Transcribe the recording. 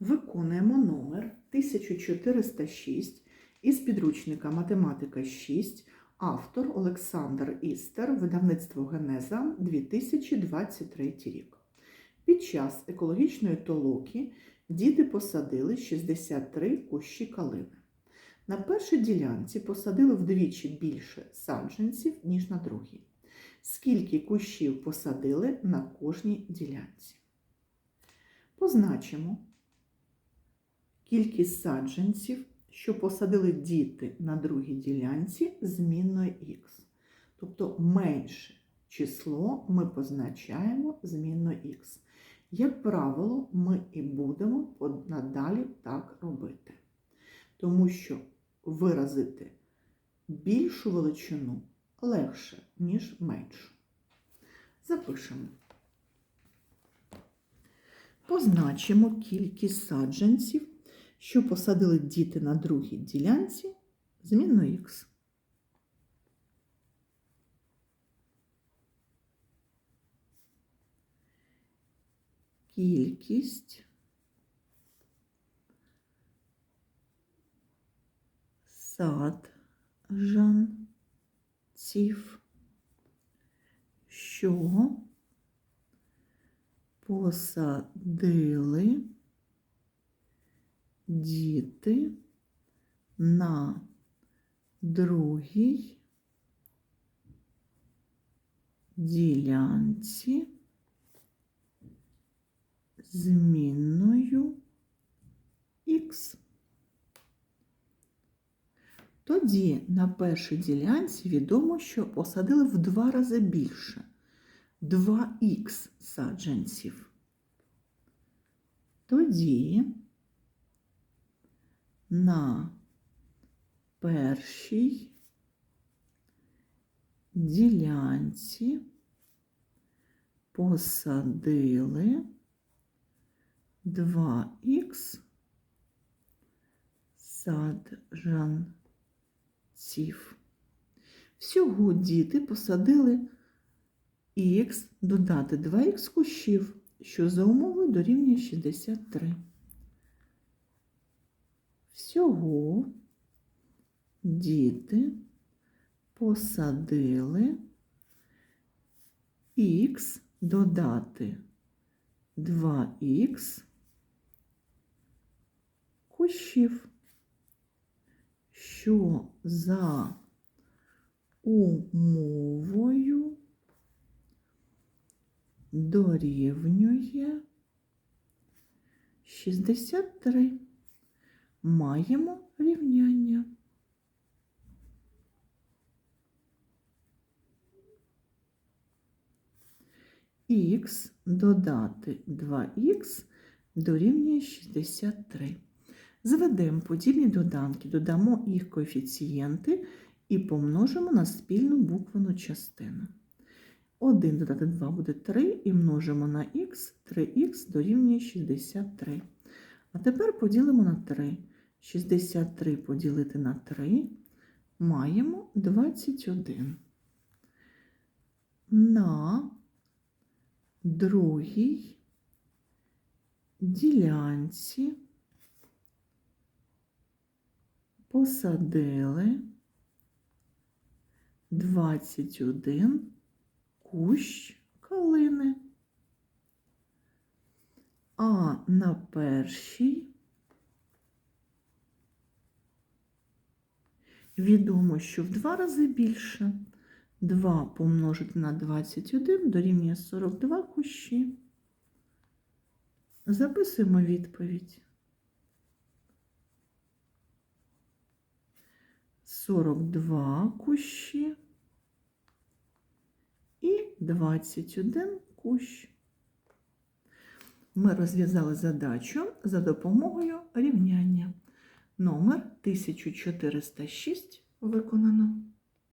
Виконуємо номер 1406 із підручника Математика 6, автор Олександр Істер, видавництво Генеза 2023 рік. Під час екологічної толоки діти посадили 63 кущі калини. На першій ділянці посадили вдвічі більше саджанців, ніж на другій. Скільки кущів посадили на кожній ділянці? Позначимо кількість саджанців, що посадили діти на другій ділянці змінною х. Тобто менше число ми позначаємо змінною х. Як правило, ми і будемо надалі так робити. Тому що виразити більшу величину легше, ніж меншу. Запишемо. Позначимо кількість саджанців, що посадили діти на другій ділянці змінно х. Кількість саджанців, що посадили діти на другій ділянці змінною х. Тоді на першій ділянці відомо, що посадили в два рази більше 2х саджанців. Тоді на першій ділянці посадили 2х саджанців. Всього діти посадили х додати 2х кущів, що за умовою дорівнює 63. Всього діти посадили х додати 2х кущів, що за умовою дорівнює 63. Маємо рівняння. Х додати 2х дорівнює 63. Зведемо подібні доданки, додамо їх коефіцієнти і помножимо на спільну буквену частину. 1 додати 2 буде 3 і множимо на х, 3х дорівнює 63. А тепер поділимо на 3. 63 поділити на 3 маємо 21. На другій ділянці посадили 21 кущ калини. А на першій відомо, що в два рази більше. 2 помножити на 21 дорівнює 42 кущі. Записуємо відповідь. 42 кущі і 21 кущ. Ми розв'язали задачу за допомогою рівняння. Номер 1406 виконано.